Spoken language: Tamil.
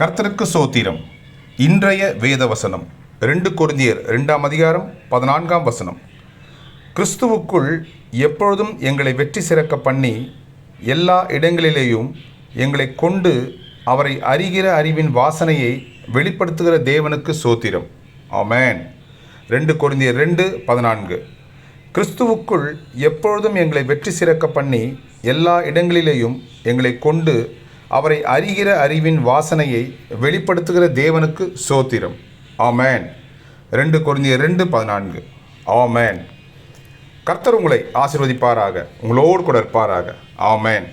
கர்த்தருக்கு சோத்திரம். இன்றைய வேத வசனம் ரெண்டு கொரிந்தியர் ரெண்டாம் அதிகாரம் பதினான்காம் வசனம். கிறிஸ்துவுக்குள் எப்பொழுதும் எங்களை வெற்றி சிறக்க பண்ணி எல்லா இடங்களிலேயும் எங்களை கொண்டு அவரை அறிகிற அறிவின் வாசனையை வெளிப்படுத்துகிற தேவனுக்கு சோத்திரம். ஆமேன். ரெண்டு கொரிந்தியர் ரெண்டு பதினான்கு. கிறிஸ்துவுக்குள் எப்பொழுதும் எங்களை வெற்றி சிறக்க பண்ணி எல்லா இடங்களிலேயும் எங்களை கொண்டு அவரை அறிகிற அறிவின் வாசனையை வெளிப்படுத்துகிற தேவனுக்கு சோத்திரம். ஆமேன். ரெண்டு கொரிந்தியர் ரெண்டு பதினான்கு. ஆமேன். கர்த்தர் உங்களை ஆசீர்வதிப்பாராக. உங்களோடு கூட இருப்பாராக. ஆமேன்.